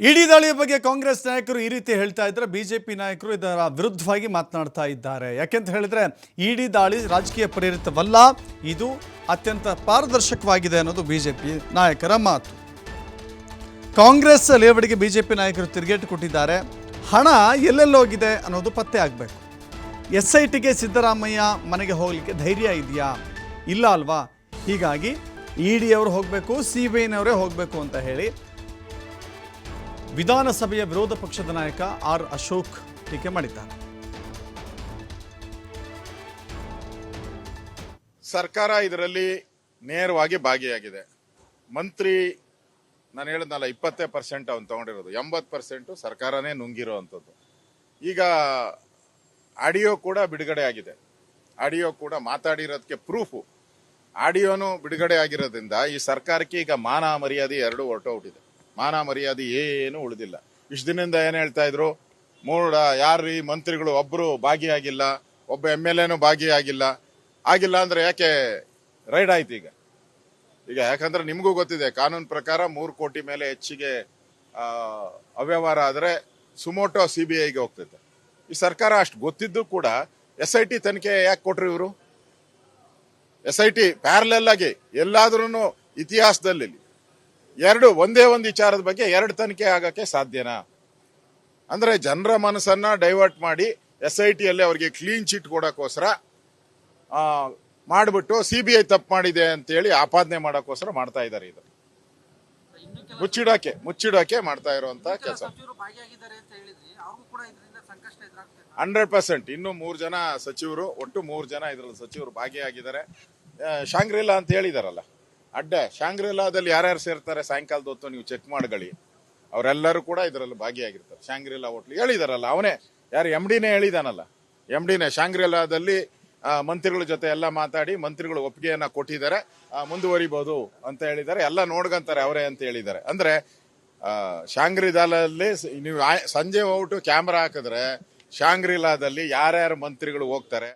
ಇಡೀ ದಾಳಿಯ ಬಗ್ಗೆ ಕಾಂಗ್ರೆಸ್ ನಾಯಕರು ಈ ರೀತಿ ಹೇಳ್ತಾ ಇದ್ರೆ ಬಿಜೆಪಿ ನಾಯಕರು ಇದರ ವಿರುದ್ಧವಾಗಿ ಮಾತನಾಡ್ತಾ ಇದ್ದಾರೆ. ಯಾಕೆಂತ ಹೇಳಿದ್ರೆ ಇಡಿ ದಾಳಿ ರಾಜಕೀಯ ಪ್ರೇರಿತವಲ್ಲ, ಇದು ಅತ್ಯಂತ ಪಾರದರ್ಶಕವಾಗಿದೆ ಅನ್ನೋದು ಬಿಜೆಪಿ ನಾಯಕರ ಮಾತು. ಕಾಂಗ್ರೆಸ್ ಲೇವಡಿಗೆ ಬಿಜೆಪಿ ನಾಯಕರು ತಿರುಗೇಟು ಕೊಟ್ಟಿದ್ದಾರೆ. ಹಣ ಎಲ್ಲೆಲ್ಲೋಗಿದೆ ಅನ್ನೋದು ಪತ್ತೆ ಆಗಬೇಕು. ಎಸ್ ಐ ಟಿಗೆ ಸಿದ್ದರಾಮಯ್ಯ ಮನೆಗೆ ಹೋಗಲಿಕ್ಕೆ ಧೈರ್ಯ ಇದೆಯಾ? ಇಲ್ಲ ಅಲ್ವಾ? ಹೀಗಾಗಿ ಇ ಡಿ ಅವರು ಹೋಗಬೇಕು ಸಿ ಬಿ ಐನವರೇ ಹೋಗಬೇಕು ಅಂತ ಹೇಳಿ ವಿಧಾನಸಭೆಯ ವಿರೋಧ ಪಕ್ಷದ ನಾಯಕ ಆರ್ ಅಶೋಕ್ ಟೀಕೆ ಮಾಡಿದ್ದಾರೆ. ಸರ್ಕಾರ ಇದರಲ್ಲಿ ನೇರವಾಗಿ ಭಾಗಿಯಾಗಿದೆ. ಮಂತ್ರಿ, ನಾನು ಹೇಳಿದ್ನಲ್ಲ, ಇಪ್ಪತ್ತೇ ಪರ್ಸೆಂಟ್ ಅವ್ನು ತಗೊಂಡಿರೋದು. ಎಂಬತ್ತು ಪರ್ಸೆಂಟು ಸರ್ಕಾರನೇ ನುಂಗಿರೋವಂಥದ್ದು. ಈಗ ಆಡಿಯೋ ಕೂಡ ಬಿಡುಗಡೆ ಆಗಿದೆ. ಆಡಿಯೋ ಕೂಡ ಮಾತಾಡಿರೋದಕ್ಕೆ ಪ್ರೂಫು. ಆಡಿಯೋನು ಬಿಡುಗಡೆ ಆಗಿರೋದ್ರಿಂದ ಈ ಸರ್ಕಾರಕ್ಕೆ ಈಗ ಮಾನ ಮರ್ಯಾದೆ ಎರಡೂ ಹೊರಟೋಗ್ಬಿಟ್ಟಿದೆ. ಮಾನ ಮರ್ಯಾದೆ ಏನು ಉಳಿದಿಲ್ಲ. ಇಷ್ಟು ದಿನದಿಂದ ಏನು ಹೇಳ್ತಾ ಇದ್ರು? ಮೂಡ ಯಾರು ಈ ಮಂತ್ರಿಗಳು ಒಬ್ಬರು ಭಾಗಿಯಾಗಿಲ್ಲ ಒಬ್ಬ ಎಂ ಎಲ್ ಎನೂ ಭಾಗಿಯಾಗಿಲ್ಲ ಆಗಿಲ್ಲ. ಅಂದ್ರೆ ಯಾಕೆ ರೈಡ್ ಆಯ್ತು ಈಗ? ಈಗ ಯಾಕಂದ್ರೆ ನಿಮಗೂ ಗೊತ್ತಿದೆ, ಕಾನೂನು ಪ್ರಕಾರ ಮೂರು ಕೋಟಿ ಮೇಲೆ ಹೆಚ್ಚಿಗೆ ಅವ್ಯವಹಾರ ಆದರೆ ಸುಮೋಟೋ ಸಿ ಬಿ ಐಗೆ ಹೋಗ್ತೈತೆ. ಈ ಸರ್ಕಾರ ಅಷ್ಟು ಗೊತ್ತಿದ್ದು ಕೂಡ ಎಸ್ ಐ ಟಿ ತನಿಖೆ ಯಾಕೆ ಕೊಟ್ರು ಇವರು? ಎಸ್ ಐ ಟಿ ಪ್ಯಾರಲಲ್ ಆಗಿ ಎಲ್ಲಾದ್ರೂ ಇತಿಹಾಸದಲ್ಲಿ ಎರಡು ಒಂದೇ ಒಂದು ವಿಚಾರದ ಬಗ್ಗೆ ಎರಡು ತನಿಖೆ ಆಗಕ್ಕೆ ಸಾಧ್ಯನಾ? ಅಂದ್ರೆ ಜನರ ಮನಸ್ಸನ್ನ ಡೈವರ್ಟ್ ಮಾಡಿ ಎಸ್ ಐ ಟಿಯಲ್ಲಿ ಅವರಿಗೆ ಕ್ಲೀನ್ ಚಿಟ್ ಕೊಡೋಕ್ಕೋಸ್ಕರ ಮಾಡಿಬಿಟ್ಟು ಸಿ ಬಿ ಐ ತಪ್ಪು ಮಾಡಿದೆ ಅಂತೇಳಿ ಆಪಾದನೆ ಮಾಡೋಕ್ಕೋಸ್ಕರ ಮಾಡ್ತಾ ಇದ್ದಾರೆ ಇದು. ಮುಚ್ಚಿಡೋಕೆ ಮುಚ್ಚಿಡೋಕೆ ಮಾಡ್ತಾ ಇರುವಂತ ಕೆಲಸ. ಹಂಡ್ರೆಡ್ ಪರ್ಸೆಂಟ್ ಇನ್ನು ಮೂರು ಜನ ಸಚಿವರು ಒಟ್ಟು ಮೂರು ಜನ ಇದ್ರಲ್ಲಿ ಸಚಿವರು ಭಾಗಿಯಾಗಿದ್ದಾರೆ. ಶಾಂಗ್ರಿಲ್ಲ ಶಾಂಗ್ರಿಲಾ ಅಂತ ಹೇಳಿದಾರಲ್ಲ. ಅಡ್ಡೆ. ಶಾಂಗ್ರಿಲಾದಲ್ಲಿ ಯಾರ್ಯಾರು ಸೇರ್ತಾರೆ, ಸಾಯಂಕಾಲದ ಹೊತ್ತು ನೀವು ಚೆಕ್ ಮಾಡ್ಕೊಳ್ಳಿ. ಅವರೆಲ್ಲರೂ ಕೂಡ ಇದರಲ್ಲಿ ಭಾಗಿಯಾಗಿರ್ತಾರೆ. ಶಾಂಗ್ರಿಲಾ ಹೋಟ್ಲು ಹೇಳಿದಾರಲ್ಲ, ಅವನೇ. ಯಾರು ಎಂ ಡಿನೇ ಹೇಳಿದಾನಲ್ಲ. ಎಂ ಡಿನೇ ಶಾಂಗ್ರಿಲಾದಲ್ಲಿ ಮಂತ್ರಿಗಳ ಜೊತೆ ಎಲ್ಲ ಮಾತಾಡಿ ಮಂತ್ರಿಗಳು ಒಪ್ಪಿಗೆಯನ್ನ ಕೊಟ್ಟಿದ್ದಾರೆ. ಮುಂದುವರಿಬಹುದು ಅಂತ ಹೇಳಿದ್ದಾರೆ. ಎಲ್ಲ ನೋಡ್ಕಂತಾರೆ, ಅವರೇ ಅಂತ ಹೇಳಿದ್ದಾರೆ. ಅಂದ್ರೆ ಶಾಂಗ್ರಿಲಾದಲ್ಲಿ ನೀವು ಸಂಜೆ ಹೋಗ್ಬಿಟ್ಟು ಕ್ಯಾಮ್ರಾ ಹಾಕಿದ್ರೆ, ಶಾಂಗ್ರಿಲಾದಲ್ಲಿ ಯಾರ್ಯಾರು ಮಂತ್ರಿಗಳು ಹೋಗ್ತಾರೆ